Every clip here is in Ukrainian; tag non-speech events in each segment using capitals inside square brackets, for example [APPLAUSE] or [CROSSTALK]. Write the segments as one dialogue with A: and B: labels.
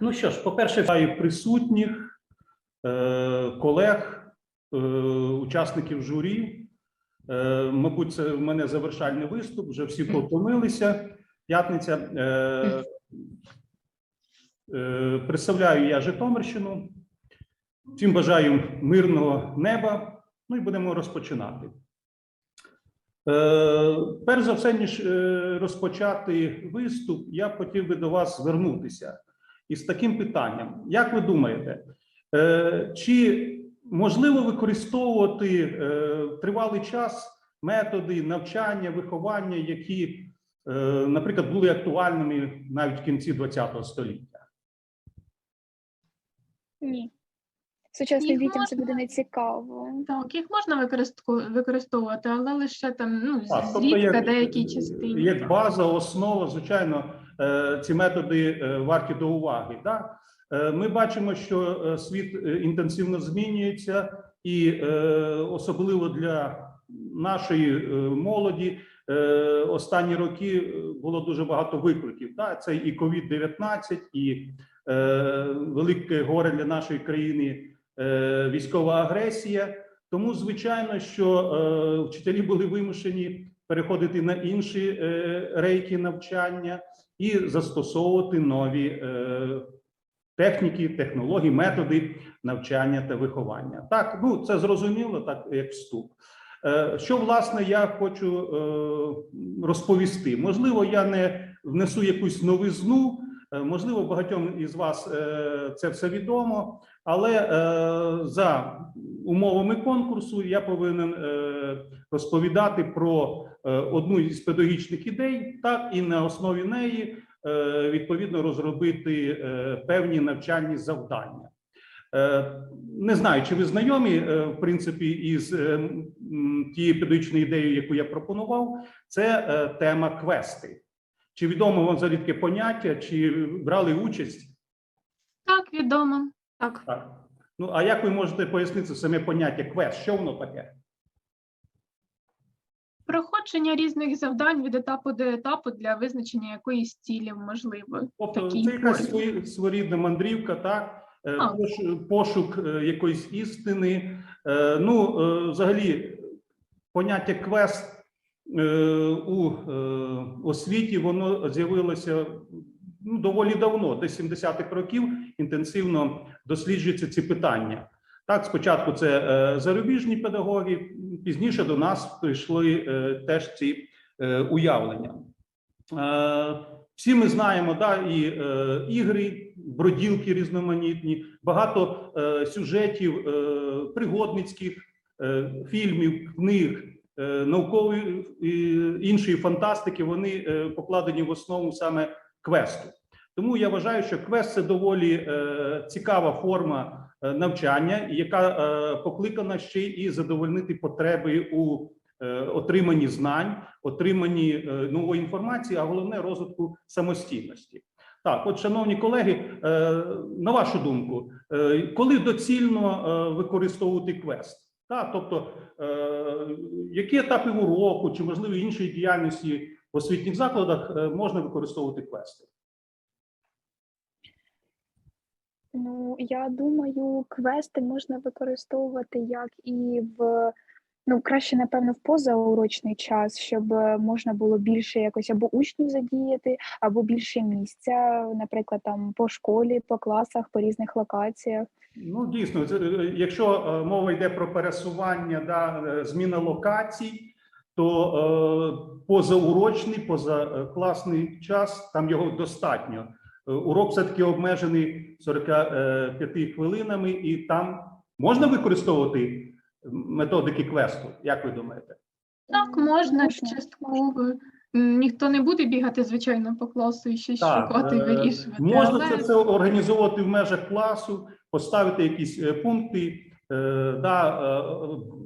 A: Ну що ж, по-перше, вітаю присутніх, е, колег, е, учасників журі. Е, Мабуть, це в мене завершальний виступ. Вже всі потомилися. П'ятниця. Е, е, Представляю я Житомирщину. Всім бажаю мирного неба. Ну і будемо розпочинати. Е, Перш за все, ніж е, розпочати виступ, я хотів би до вас звернутися із таким питанням: як ви думаєте, е, чи можливо використовувати е, тривалий час методи навчання, виховання, які, е, наприклад, були актуальними навіть в кінці ХХ століття?
B: Ні. Сучасним
C: Їх
B: дітям це буде не цікаво.
C: Так, їх можна використовувати, але лише там ну
A: Так, тобто,
C: зрідка
A: як- Як база, основа, звичайно, ці методи е, варті до уваги. Да? Е, Ми бачимо, що е, світ е, інтенсивно змінюється, і е, особливо для нашої е, молоді е, останні роки е, було дуже багато викликів. Це і COVID-19, і е, велике горе для нашої країни е, військова агресія. Тому, звичайно, що е, вчителі були вимушені переходити на інші е, рейки навчання і застосовувати нові е, техніки, технології, методи навчання та виховання. Так, ну це зрозуміло, так як вступ. Е, Що власне я хочу розповісти? Можливо, я не внесу якусь новизну, можливо, багатьом із вас це все відомо, але за умовами конкурсу я повинен е, розповідати про е, одну із педагогічних ідей, так і на основі неї е, відповідно розробити певні навчальні завдання. Не знаю, чи ви знайомі в принципі із тією педагогічною ідеєю, яку я пропонував, це тема квести. Чи відомо вам за таке поняття, чи брали участь?
C: Так, відомо.
B: Так.
A: Так. Ну а як ви можете пояснити саме поняття квест? Що воно таке?
C: Проходження різних завдань від етапу до етапу для визначення якоїсь цілі, можливо.
A: Тобто
C: такій
A: це якась свої- своєрідна мандрівка, так? Е, Пошук е, якоїсь істини. Е, Ну, е, взагалі, поняття квест е, у е, освіті воно з'явилося ну, доволі давно, десь 70-х років інтенсивно досліджуються ці питання. Так, спочатку це е, зарубіжні педагоги, пізніше до нас прийшли е, теж ці е, уявлення. Е, всі ми знаємо, да, і е, ігри, броділки різноманітні, багато е, сюжетів е, пригодницьких е, фільмів, книг, е, наукової і іншої фантастики. Вони е, покладені в основу саме квесту. Тому я вважаю, що квест це доволі е, цікава форма е, навчання, яка е, покликана ще і задовольнити потреби у е, отриманні знань, отриманні е, нової інформації, а головне розвитку самостійності. Так, от, шановні колеги, е, на вашу думку, е, коли доцільно е, використовувати квест? Так, тобто, е, які етапи уроку чи можливо іншої діяльності в освітніх закладах е, можна використовувати квести?
B: Ну, я думаю, квести можна використовувати як і в ну, краще, напевно, в позаурочний час, щоб е, можна було більше якось або учнів задіяти, або більше місця, наприклад, там по школі, по класах, по різних локаціях.
A: Ну, дійсно, це, е, якщо мова йде про пересування, да, зміна локацій, то е, позаурочний, позакласний час там його достатньо. Е, Урок все-таки обмежений 45 хвилинами, і там можна використовувати методики квесту, як ви думаєте?
C: Так, можна частково. Ніхто не буде бігати, звичайно, по класу і щось шукати
A: е,
C: вирішувати.
A: Можна
C: але...
A: це все організовувати в межах класу, поставити якісь е, пункти, е, да, е,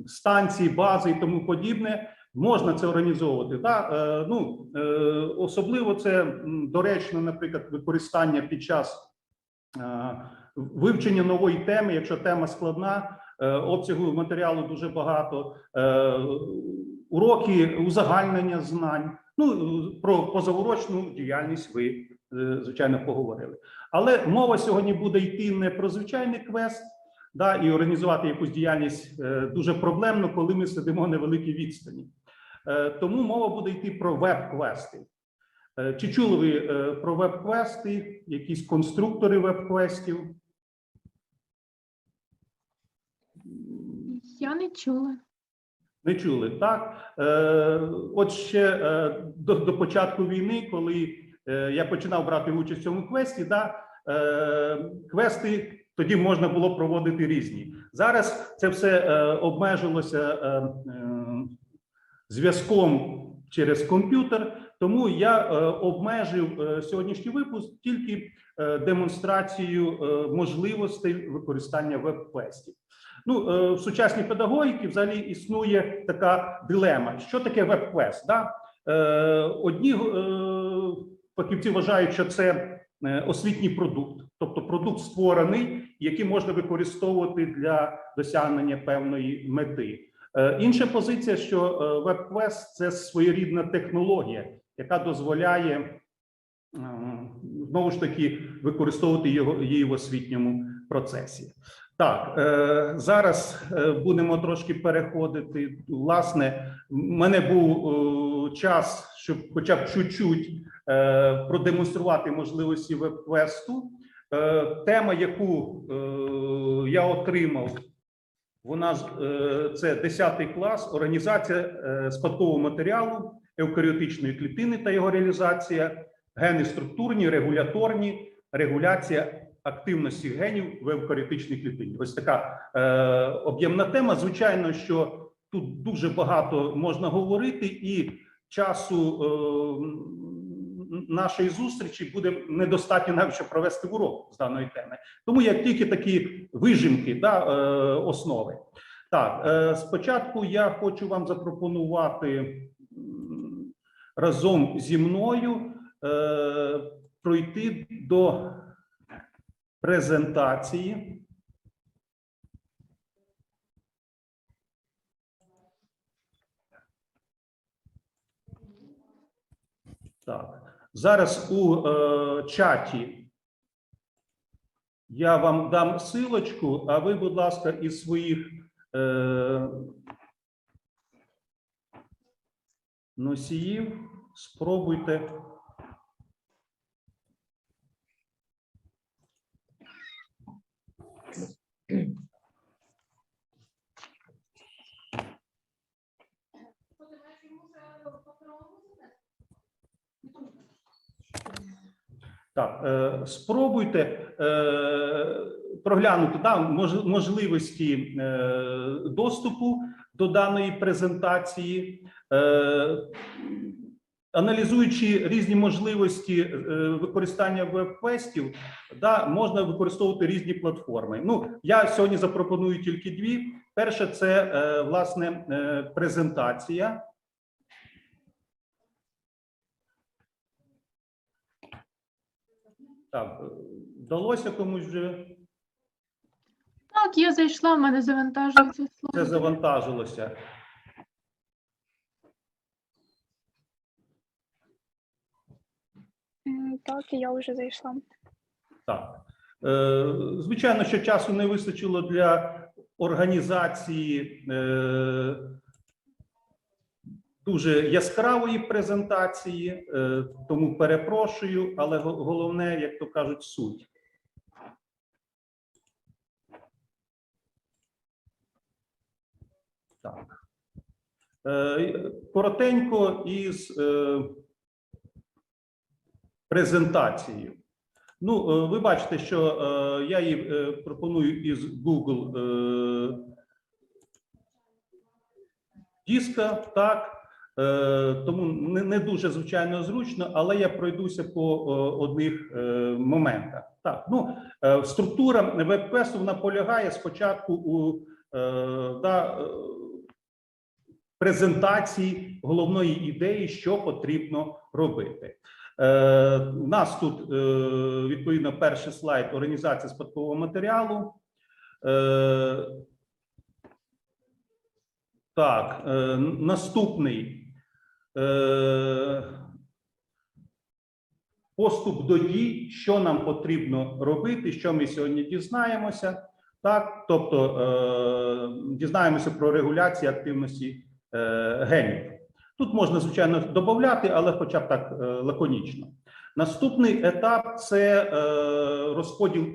A: станції, бази і тому подібне. Можна це організовувати. Да? Е, ну, е, особливо це доречно, наприклад, використання під час е, вивчення нової теми, якщо тема складна, обсягу матеріалу дуже багато, уроки узагальнення знань. Ну, про позаурочну діяльність ви звичайно поговорили. Але мова сьогодні буде йти не про звичайний квест, да, і організувати якусь діяльність дуже проблемно, коли ми сидимо на великій відстані. Е, Тому мова буде йти про веб-квести. Е, Чи чули ви е, про веб-квести, якісь конструктори веб-квестів?
C: Я не чула.
A: Не чули, так? От ще до, до початку війни, коли я починав брати участь в цьому квесті, да, квести тоді можна було проводити різні. Зараз це все обмежилося зв'язком через комп'ютер, тому я е, обмежив е, сьогоднішній випуск тільки е, демонстрацією можливостей використання веб-квестів. Ну, в сучасній педагогіці взагалі існує така дилема: що таке веб-квест? Да? Одні фахівці вважають, що це освітній продукт, тобто продукт створений, який можна використовувати для досягнення певної мети. Е, Інша позиція, що е, веб-квест це своєрідна технологія, яка дозволяє е, знову ж таки використовувати його її в освітньому процесі. Так, зараз будемо трошки переходити. Власне, в мене був час, щоб хоча б чуть-чуть продемонструвати можливості веб-квесту. Тема, яку я отримав, вона ж, е, це 10 клас, організація е, спадкового матеріалу евкаріотичної клітини та його реалізація, гени структурні, регуляторні, регуляція активності генів в евкаріотичній клітині. Ось така е, об'ємна тема. Звичайно, що тут дуже багато можна говорити, і часу е, нашої зустрічі буде недостатньо навіть щоб провести урок з даної теми. Тому як тільки такі вижимки да, е, основи. Так, е, спочатку я хочу вам запропонувати разом зі мною е, пройти до презентації. Так, зараз у е, чаті я вам дам силочку, а ви, будь ласка, із своїх е, носіїв спробуйте. Так, е, спробуйте е, проглянути да, мож- можливості е, доступу до даної презентації, е, аналізуючи різні можливості е, використання веб-квестів, да, можна використовувати різні платформи. Ну, я сьогодні запропоную тільки дві. Перше, це е, власне е, презентація. Так, е, вдалося комусь вже
C: Так, я зайшла, в мене завантажується
A: це завантажилося.
B: Так, я вже зайшла.
A: Так. Е, Звичайно, що часу не вистачило для організації е, дуже яскравої презентації, е, тому перепрошую, але головне, як то кажуть, суть. Так. Е, Коротенько із е, презентацією. Ну, ви бачите, що я її пропоную із Google диска, так. Е, Тому не, дуже звичайно зручно, але я пройдуся по е, одних е, моментах. Так, ну структура веб-квесту вона полягає спочатку у да, презентації головної ідеї, що потрібно робити. У нас тут відповідно перший слайд організація спадкового матеріалу. Так, е, наступний е, поступ до дій, що нам потрібно робити, що ми сьогодні дізнаємося. Так, тобто е, дізнаємося про регуляцію активності е, генів. Тут можна, звичайно, додати, але хоча б так е, лаконічно. Наступний етап це е, розподіл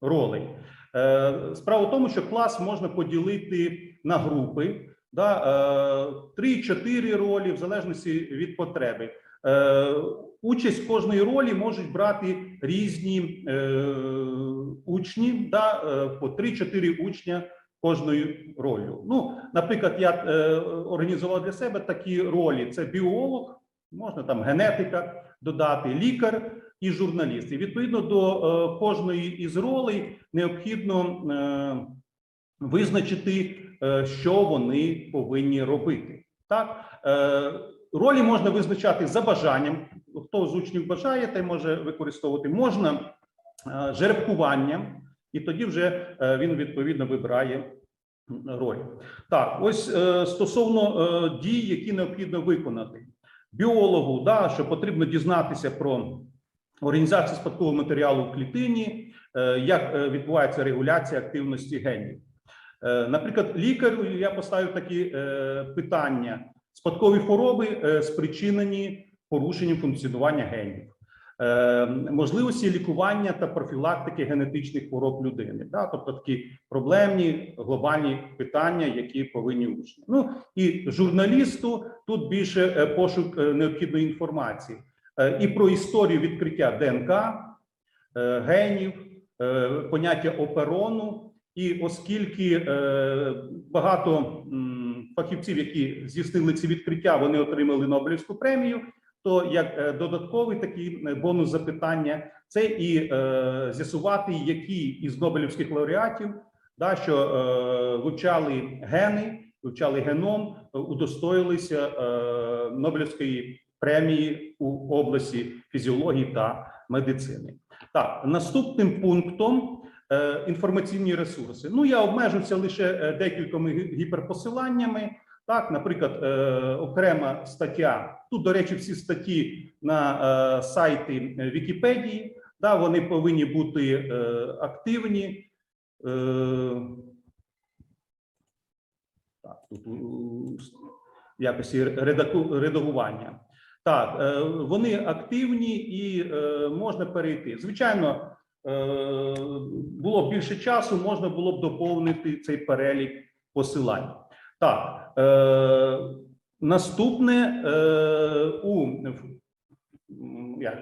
A: ролей. Е, справа в тому, що клас можна поділити на групи, да, е, 3-4 ролі, в залежності від потреби. Е, Участь в кожної ролі можуть брати різні е, учні, да, е, по 3-4 учня кожною ролью. Ну, наприклад, я е, організував для себе такі ролі: це біолог, можна там генетика додати, лікар і журналіст. І відповідно до е, кожної із ролей необхідно е, визначити, е, що вони повинні робити. Так, е, ролі можна визначати за бажанням. Хто з учнів бажає, той може використовувати. Можна е, жеребкуванням, і тоді вже е, він відповідно вибирає роль. Так, ось е, стосовно е, дій, які необхідно виконати. Біологу, да, що потрібно дізнатися про організацію спадкового матеріалу в клітині, е, як е, відбувається регуляція активності генів. Е, Наприклад, лікарю я поставив такі е, питання: спадкові хвороби е, спричинені порушенням функціонування генів, можливості лікування та профілактики генетичних хвороб людини. Да? Тобто такі проблемні глобальні питання, які повинні учні. Ну і журналісту тут більше пошук необхідної інформації і про історію відкриття ДНК, генів, поняття оперону. І оскільки е, багато фахівців, які здійснили ці відкриття, вони отримали Нобелівську премію, то як е, додатковий такий е, бонус запитання, це і з'ясувати, які із Нобелівських лауреатів, да, що вивчали гени, вивчали геном, удостоїлися Нобелівської премії у області фізіології та медицини. Так, наступним пунктом інформаційні ресурси. Ну, я обмежився лише е, декількома гіперпосиланнями. Так, наприклад, е, окрема стаття. Тут, до речі, всі статті на е, сайті е, Вікіпедії. Да, вони повинні бути е, активні. Е, так, тут в якості редагування. Так, е, вони активні і е, можна перейти. Звичайно, е, було б більше часу, можна було б доповнити цей перелік посилань. Так, е, наступне е, у як,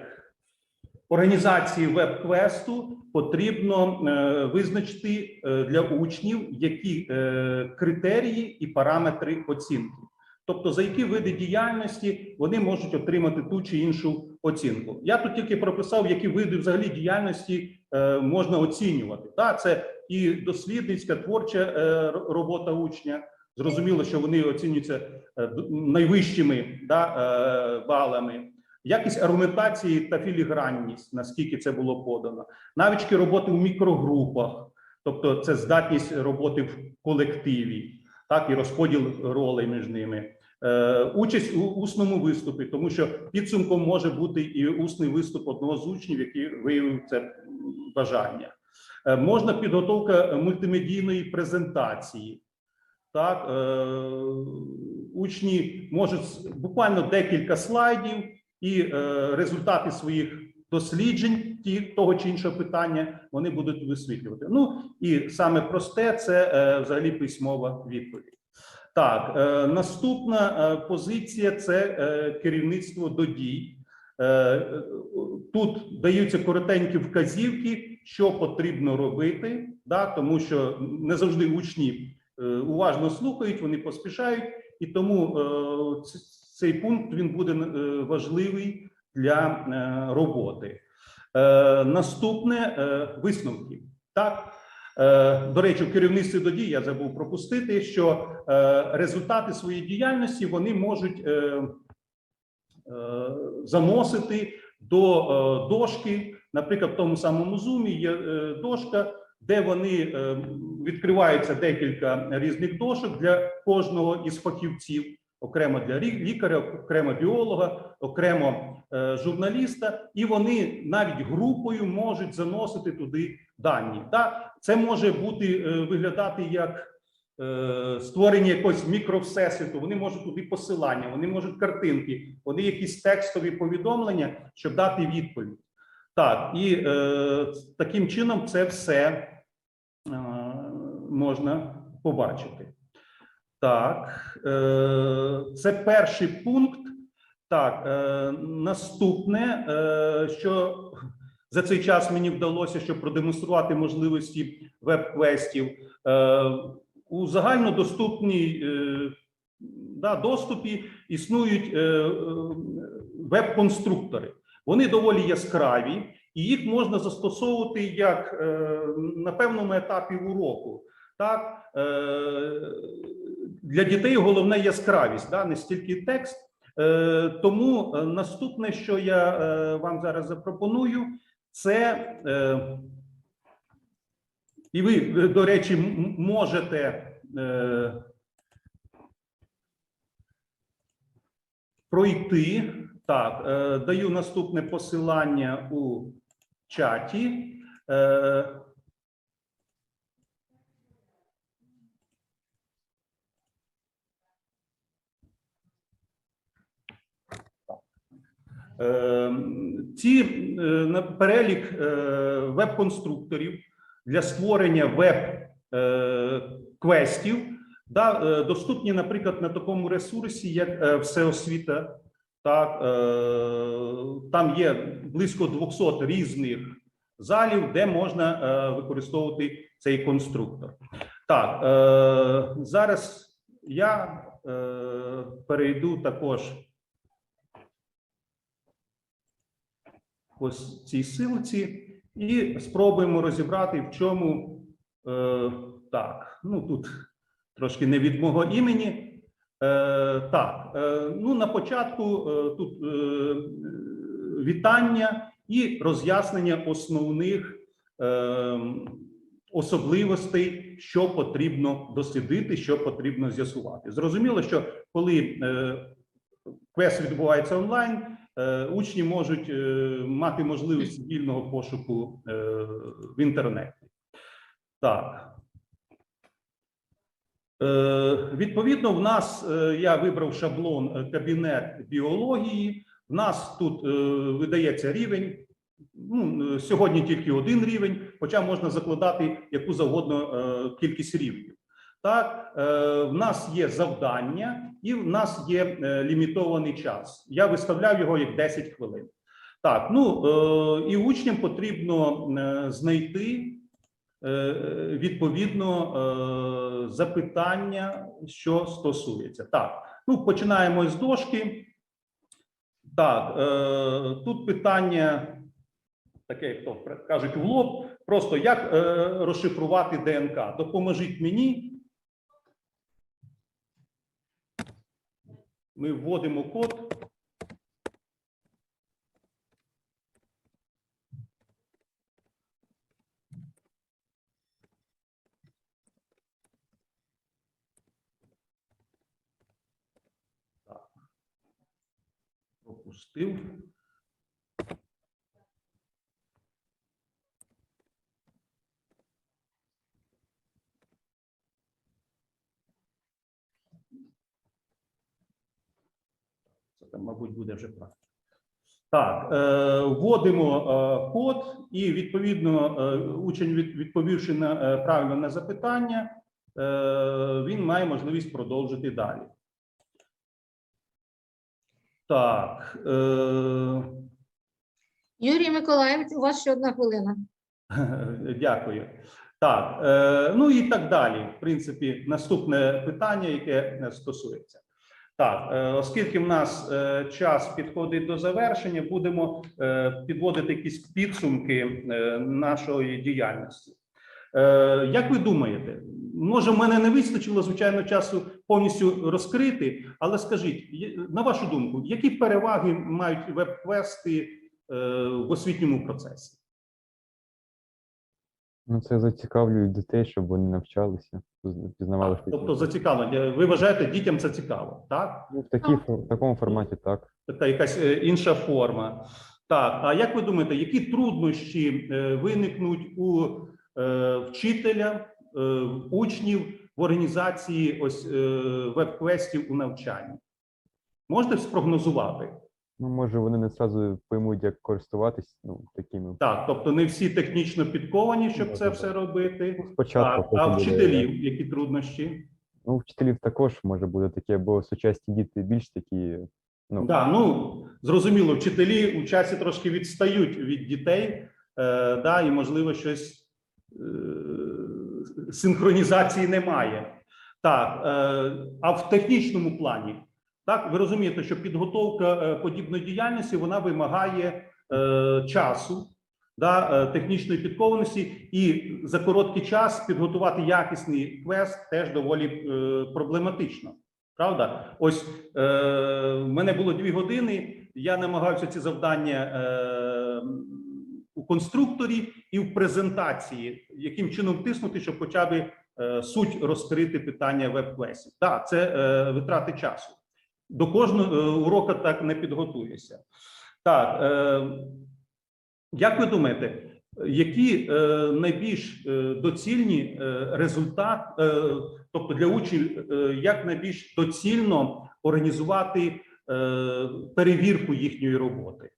A: організації веб-квесту потрібно е, визначити е, для учнів, які е, критерії і параметри оцінки. Тобто, за які види діяльності вони можуть отримати ту чи іншу оцінку. Я тут тільки прописав, які види взагалі діяльності е, можна оцінювати. Так, це і дослідницька творча е, робота учня. Зрозуміло, що вони оцінюються е, найвищими да, балами. Якість аргументації та філігранність, наскільки це було подано, навички роботи в мікрогрупах, тобто це здатність роботи в колективі, так і розподіл ролей між ними. Е, участь у усному виступі, тому що підсумком може бути і усний виступ одного з учнів, який виявив це бажання. Е, можна підготовка мультимедійної презентації. Так, е, учні можуть буквально декілька слайдів і результати своїх досліджень того чи іншого питання вони будуть висвітлювати. Ну і саме просте це взагалі письмова відповідь. Так, е, наступна е, позиція це е, керівництво до дій. Е, Тут даються коротенькі вказівки, що потрібно робити, да, тому що не завжди учні е, уважно слухають, вони поспішають, і тому е, цей пункт він буде е, важливий для е, роботи. Е, Наступне е, висновки. Так, до речі, в керівництві до дій я забув пропустити, що е, результати своєї діяльності вони можуть е, е, заносити до е, дошки. Наприклад, в тому самому зумі є е, дошка, де вони е, відкриваються декілька різних дошок для кожного із фахівців. окремо для лікаря, окремо біолога, окремо е, журналіста, і вони навіть групою можуть заносити туди дані. Та це може бути е, виглядати як е, створення якогось мікровсесвіту. Вони можуть туди посилання, вони можуть картинки, вони якісь текстові повідомлення, щоб дати відповідь. Так, і е, таким чином це все е, можна побачити. Так, е, це перший пункт. Так, е, наступне, е, що за цей час мені вдалося, щоб продемонструвати можливості веб-квестів е, у загальнодоступній е, да, доступі існують е, е, веб-конструктори. Вони доволі яскраві, і їх можна застосовувати як е, на певному етапі уроку. Так, е, для дітей головне яскравість, да, не стільки текст. Е, тому е, наступне, що я вам зараз запропоную, це е, і ви, е, до речі, можете е, пройти. Так, е, даю наступне посилання у чаті. Е, Ці е, перелік е, веб-конструкторів для створення веб-квестів е, доступні, наприклад, на такому ресурсі, як Всеосвіта. Так, там є близько 200 різних залів, де можна використовувати цей конструктор. Так, зараз я перейду також ось цій силці і спробуємо розібрати, в чому е, так. Ну тут трошки не від мого імені. Е, так, е, ну на початку е, тут е, вітання і роз'яснення основних е, особливостей, що потрібно дослідити, що потрібно з'ясувати. Зрозуміло, що коли е, квест відбувається онлайн, учні можуть е, мати можливість вільного пошуку е, в інтернеті. Так. Е, Відповідно, в нас е, я вибрав шаблон е, кабінет біології. В нас тут е, видається рівень. Ну, е, сьогодні тільки один рівень, хоча можна закладати яку завгодно е, кількість рівнів. Так, е, в нас є завдання, і в нас є е, лімітований час. Я виставляв його як 10 хвилин. Так, ну е, і учням потрібно знайти відповідно запитання, що стосується. Так, ну починаємо з дошки. Так, тут питання таке, як то кажуть, в лоб. Просто як розшифрувати ДНК? Допоможіть мені. Ми вводимо код. Так. Пропустив. Це там, мабуть, буде вже правильно. Так, е, вводимо е, код, і відповідно е, учень, від, відповівши на правильно на запитання, він має можливість продовжити далі. Так.
D: Юрій Миколаївич, у вас ще одна хвилина. [LAUGHS]
A: Дякую. Так, ну і так далі. В принципі, наступне питання, яке стосується. Так, е, оскільки в нас е, час підходить до завершення, будемо е, підводити якісь підсумки нашої діяльності. Як ви думаєте, може, в мене не вистачило звичайно часу повністю розкрити, але скажіть, на вашу думку, які переваги мають веб-квести в освітньому процесі?
E: Ну, це зацікавлює дітей, щоб вони навчалися, пізнавали. щось
A: Тобто зацікавлення. Ви вважаєте, дітям це цікаво, так?
E: Ну, в, такій, в такому форматі так.
A: Така якась е, інша форма. Так, а як ви думаєте, які труднощі е, виникнуть у е, вчителя, е, учнів в організації ось е, веб-квестів у навчанні? Можете спрогнозувати?
E: Ну, може, вони не зразу поймуть, як користуватись ну, такими.
A: Так, тобто не всі технічно підковані, щоб це все робити.
E: Спочатку.
A: Так, а
E: потім буде-
A: вчителів які труднощі?
E: Ну, у вчителів також може бути таке, бо сучасні діти більш такі. Ну,
A: Да, ну зрозуміло, вчителі у часі трошки відстають від дітей, е, да, і можливо щось е, синхронізації немає. Так, е, а в технічному плані, так, ви розумієте, що підготовка е, подібної діяльності вона вимагає е, часу, да, е, технічної підкованості, і за короткий час підготувати якісний квест теж доволі е, проблематично. Правда, ось е, в мене було дві години. Я намагався ці завдання е, у конструкторі і в презентації, яким чином тиснути, щоб хоча б е, суть розкрити питання веб-квестів. Так, це е, витрати часу. До кожного е, уроку так не підготуєшся. Так, е, як ви думаєте, які е, найбільш е, доцільні е, результат, е, тобто для учнів, е, як найбільш доцільно організувати е, перевірку їхньої роботи?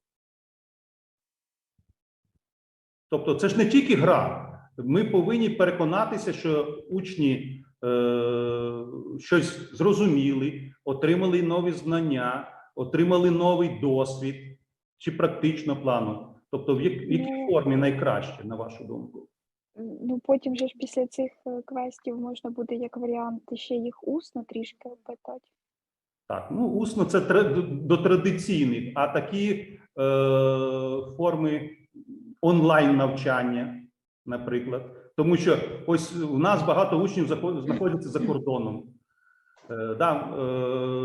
A: Тобто, це ж не тільки гра. Ми повинні переконатися, що учні щось зрозуміли, отримали нові знання, отримали новий досвід чи практично плану. Тобто, в якій
B: Ну,
A: формі найкраще, на вашу думку?
B: Ну, потім же ж після цих е, квестів можна буде як варіант ще їх усно трішки опитати.
A: Так, ну усно це до традиційних, а такі е, форми онлайн навчання, наприклад. Тому що ось у нас багато учнів знаходяться за кордоном. Е, да, е,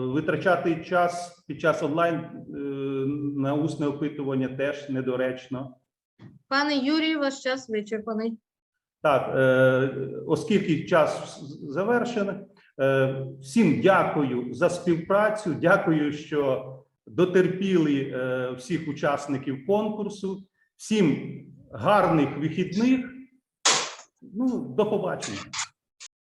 A: витрачати час під час онлайн е, на усне опитування теж недоречно.
D: Пане Юрію, ваш час вичерпаний.
A: Так, оскільки час завершений, всім дякую за співпрацю. Дякую, що дотерпіли всіх учасників конкурсу. Всім гарних вихідних. Ну, до побачення.